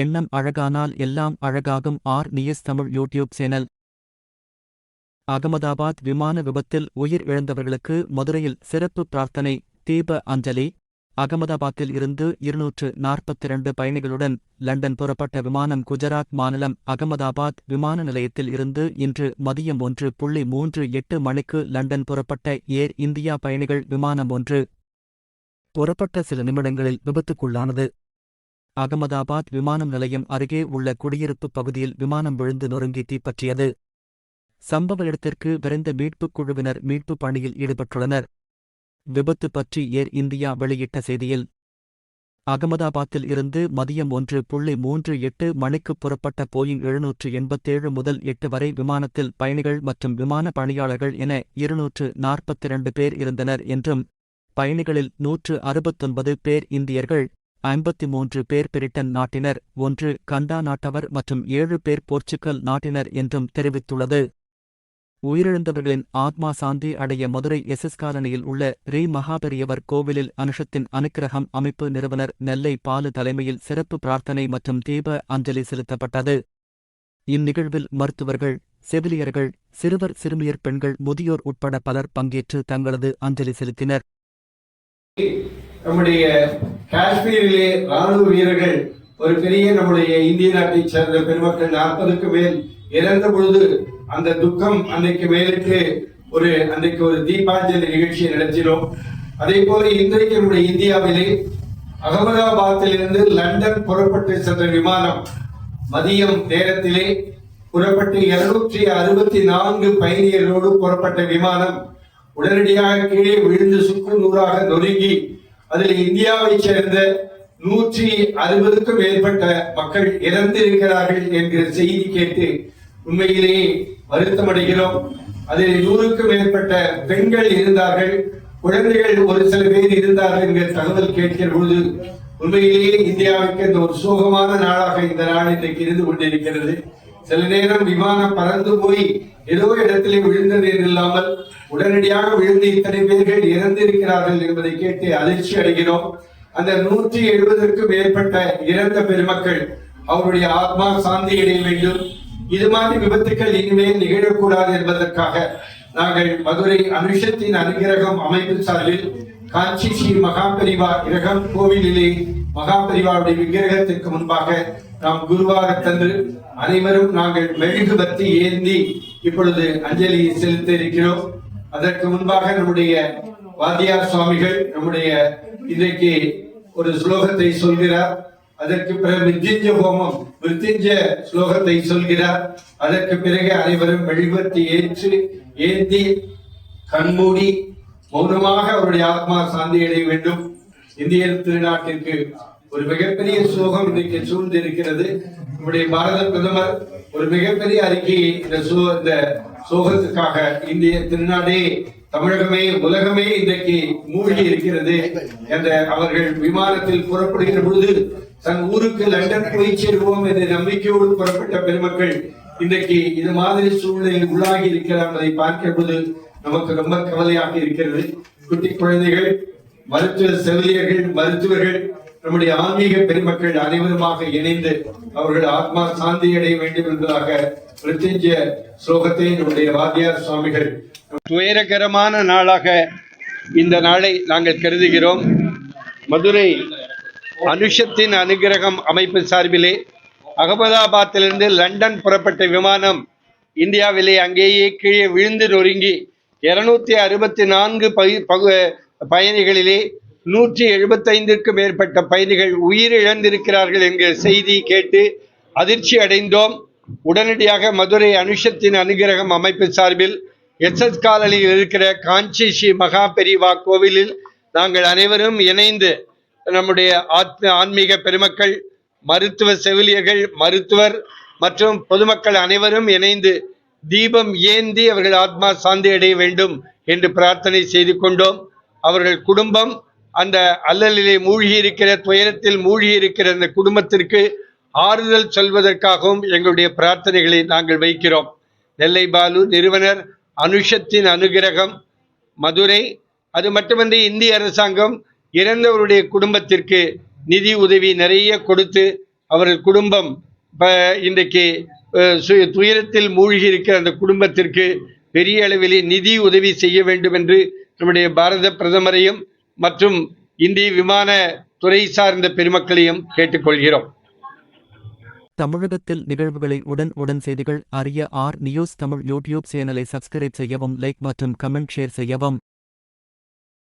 எண்ணம் அழகானால் எல்லாம் அழகாகும். R. News Tamil YouTube channel. Ahmedabad விமான விபத்தில் உயிர் இழந்தவர்களுக்கு மதுரையில் சிறப்பு பிரார்த்தனை. தீப அஞ்சலி. அகமதாபாத்தில் இருந்து இருநூற்று நாற்பத்திரண்டு பயணிகளுடன் லண்டன் புறப்பட்ட விமானம் குஜராத் மாநிலம் அகமதாபாத் விமான நிலையத்தில் இருந்து இன்று மதியம் ஒன்று புள்ளி மூன்று எட்டு மணிக்கு லண்டன் புறப்பட்ட ஏர் இந்தியா பயணிகள் விமானம் ஒன்று. புறப்பட்ட சில நிமிடங்களில் விபத்துக்குள்ளானது. அகமதாபாத் விமானம் நிலையம் அருகே உள்ள குடியிருப்பு பகுதியில் விமானம் விழுந்து நொறுங்கி தீப்பற்றியது சம்பவ இடத்திற்கு விரைந்த மீட்புக் குழுவினர் மீட்புப் பணியில் ஈடுபட்டுள்ளனர். விபத்து பற்றி ஏர் இந்தியா வெளியிட்ட செய்தியில் அகமதாபாத்தில் இருந்து மதியம் ஒன்று புள்ளி மூன்று எட்டு மணிக்கு புறப்பட்ட போயிங் எழுநூற்று எண்பத்தேழு முதல் எட்டு வரை விமானத்தில் பயணிகள் மற்றும் விமான பணியாளர்கள் என இருநூற்று நாற்பத்திரண்டு பேர் இருந்தனர் என்றும் பயணிகளில் நூற்று அறுபத்தொன்பது பேர் இந்தியர்கள் ஐம்பத்தி மூன்று பேர் பிரிட்டன் நாட்டினர் ஒன்று கண்டா நாட்டவர் மற்றும் ஏழு பேர் போர்ச்சுகல் நாட்டினர் என்றும் தெரிவித்துள்ளது. உயிரிழந்தவர்களின் ஆத்மா சாந்தி அடைய மதுரை எஸ்எஸ் காலனியில் உள்ள ரீ மகாபெரியவர் கோவிலில் அனுஷத்தின் அனுக்கிரகம் அமைப்பு நிறுவனர் நெல்லை பாலு தலைமையில் சிறப்பு பிரார்த்தனை மற்றும் தீப அஞ்சலி செலுத்தப்பட்டது. இந்நிகழ்வில் மருத்துவர்கள் செவிலியர்கள் சிறுவர் சிறுமியர் பெண்கள் முதியோர் உட்பட பலர் பங்கேற்று தங்களது அஞ்சலி செலுத்தினர். நம்முடைய காஷ்மீரிலே ராணுவ வீரர்கள் ஒரு பெரிய நம்முடைய இந்திய நாட்டைச் சேர்ந்த பெருமக்கள் நாற்பதுக்கு மேல் இறந்த பொழுது அந்த துக்கம் அன்னைக்கு மேலுக்கு ஒரு அன்றைக்கு ஒரு தீபாஞ்சலி நிகழ்ச்சியை நடத்தினோம். அதே போல இன்றைக்கு நம்முடைய இந்தியாவிலே அகமதாபாத்திலிருந்து லண்டன் புறப்பட்டு சென்ற விமானம் மதியம் நேரத்திலே புறப்பட்டு இருநூற்றி அறுபத்தி நான்கு பயணியர்களோடு புறப்பட்ட விமானம் உடனடியாக கீழே விழுந்து சுக்கு நூறாக நொறுங்கி அதில் இந்தியாவைச் சேர்ந்த நூற்றி அறுபதுக்கும் மேற்பட்ட மக்கள் இறந்து இருக்கிறார்கள் என்கிற செய்தி கேட்டு உண்மையிலேயே வருத்தமடைகிறோம். அதில் நூறுக்கும் மேற்பட்ட பெண்கள் இருந்தார்கள் குழந்தைகள் ஒரு சில பேர் இருந்தார்கள் என்கிற தகவல் கேட்கிற பொழுது உண்மையிலேயே இந்தியாவுக்கு இந்த ஒரு சோகமான நாளாக இந்த நாள் இன்றைக்கு இருந்து கொண்டிருக்கிறது. சில நேரம் விமானம் பறந்து போய் ஏதோ இடத்திலே விழுந்தது இல்லாமல் உடனடியாக விழுந்து இத்தனை பேர்கள் இறந்திருக்கிறார்கள் என்பதை கேட்டு அதிர்ச்சி அடைகிறோம். அந்த நூற்றி எழுபதற்கும் மேற்பட்ட இறந்த பெருமக்கள் அவருடைய ஆத்மா சாந்தி அடைய வேண்டும். இது மாதிரி விபத்துக்கள் இனிமேல் நிகழக்கூடாது என்பதற்காக நாங்கள் மதுரை அனுஷத்தின் அனுகிரகம் அமைப்பு சார்பில் காஞ்சி ஸ்ரீ மகாபரிவா இரகம் கோவிலிலே மகாபரிவாருடைய விக்கிரகத்திற்கு முன்பாக நாம் குருவாக தந்து அனைவரும் நாங்கள் மெழுகுபத்தி ஏந்தி இப்பொழுது அஞ்சலி செலுத்த இருக்கிறோம் அதற்கு முன்பாக நம்முடைய வாத்தியார் சுவாமிகள் நம்முடைய இன்றைக்கு ஒரு ஸ்லோகத்தை சொல்கிறார். அதற்கு பிறகு மிருத்யுஞ்ச ஹோமம் மிருத்யுஞ்ச ஸ்லோகத்தை சொல்கிறார். அதற்கு பிறகு அனைவரும் மெழுகுபத்தி ஏற்று ஏந்தி கண்மூடி மௌனமாக அவருடைய ஆத்மா சாந்தி அடைய வேண்டும். இந்திய திருநாட்டிற்கு ஒரு மிகப்பெரிய சோகம் இன்றைக்கு சூழ்ந்து இருக்கிறது நம்முடைய பாரத பிரதமர் ஒரு மிகப்பெரிய அறிக்கையை இந்த சோ இந்த சோகத்துக்காக இந்திய திருநாடே தமிழகமே உலகமே இன்றைக்கு மூழ்கி இருக்கிறது என்ற அவர்கள் விமானத்தில் புறப்படுகிற பொழுது தன் ஊருக்கு லண்டன் போய் சேருவோம் என்ற நம்பிக்கையோடு புறப்பட்ட பெருமக்கள் இன்றைக்கு இது மாதிரி சூழ்நிலையில் உள்ளாகி இருக்கிறார் என்பதை பார்க்கிற நமக்கு ரொம்ப கவலையாக இருக்கிறது. குட்டி குழந்தைகள் மருத்துவ செவிலியர்கள் மருத்துவர்கள் நம்முடைய ஆன்மீக பெருமக்கள் அனைவருமாக இணைந்து அவர்கள் ஆத்மா சாந்தி அடைய வேண்டும் என்பதாக மிருத்யுஞ்ச ஸ்லோகத்தை நம்முடைய வாத்தியார் சுவாமிகள் துயரகரமான நாளாக இந்த நாளை நாங்கள் கருதுகிறோம். மதுரை அனுஷத்தின் அனுகிரகம் அமைப்பு சார்பிலே அகமதாபாத்திலிருந்து லண்டன் புறப்பட்ட விமானம் இந்தியாவிலே அங்கேயே கீழே விழுந்து நொறுங்கி இருநூத்தி அறுபத்தி நான்கு பகு- பகு- பயணிகளிலே நூற்றி எழுபத்தைந்திற்கும் மேற்பட்ட பயணிகள் உயிரிழந்திருக்கிறார்கள் என்கிற செய்தி கேட்டு அதிர்ச்சி அடைந்தோம். உடனடியாக மதுரை அனுஷத்தின் அனுகிரகம் அமைப்பு சார்பில் எஸ்எஸ் காலனியில் இருக்கிற காஞ்சி ஸ்ரீ மகா பெரிவா கோவிலில் நாங்கள் அனைவரும் இணைந்து நம்முடைய ஆத்ம ஆன்மீக பெருமக்கள் மருத்துவ செவிலியர்கள் மருத்துவர் மற்றும் பொதுமக்கள் அனைவரும் இணைந்து தீபம் ஏந்தி அவர்கள் ஆத்மா சாந்தி அடைய வேண்டும் என்று பிரார்த்தனை செய்து கொண்டோம். அவர்கள் குடும்பம் அந்த அல்லலிலே மூழ்கி இருக்கிற துயரத்தில் மூழ்கி இருக்கிற அந்த குடும்பத்திற்கு ஆறுதல் சொல்வதற்காகவும் எங்களுடைய பிரார்த்தனைகளை நாங்கள் வைக்கிறோம். நெல்லை பாலு நிறுவனர் அனுஷத்தின் அனுகிரகம் மதுரை அது மட்டுமன்றி இந்திய அரசாங்கம் இறந்தவருடைய குடும்பத்திற்கு நிதி உதவி நிறைய கொடுத்து அவரது குடும்பம் இப்போ இன்றைக்கு துயரத்தில் மூழ்கி இருக்கிற அந்த குடும்பத்திற்கு பெரிய அளவிலே நிதி உதவி செய்ய வேண்டும் என்று நம்முடைய பாரத பிரதமரையும் மற்றும் இந்திய விமான துறை சார்ந்த பெருமக்களையும் கேட்டுக்கொள்கிறோம். தமிழகத்தில் நிகழ்வுகளை உடன் உடன் செய்திகள் அறிய ஆர் நியூஸ் தமிழ் யூடியூப் சேனலை சப்ஸ்கிரைப் செய்யவும் லைக் மற்றும் கமெண்ட் ஷேர் செய்யவும்.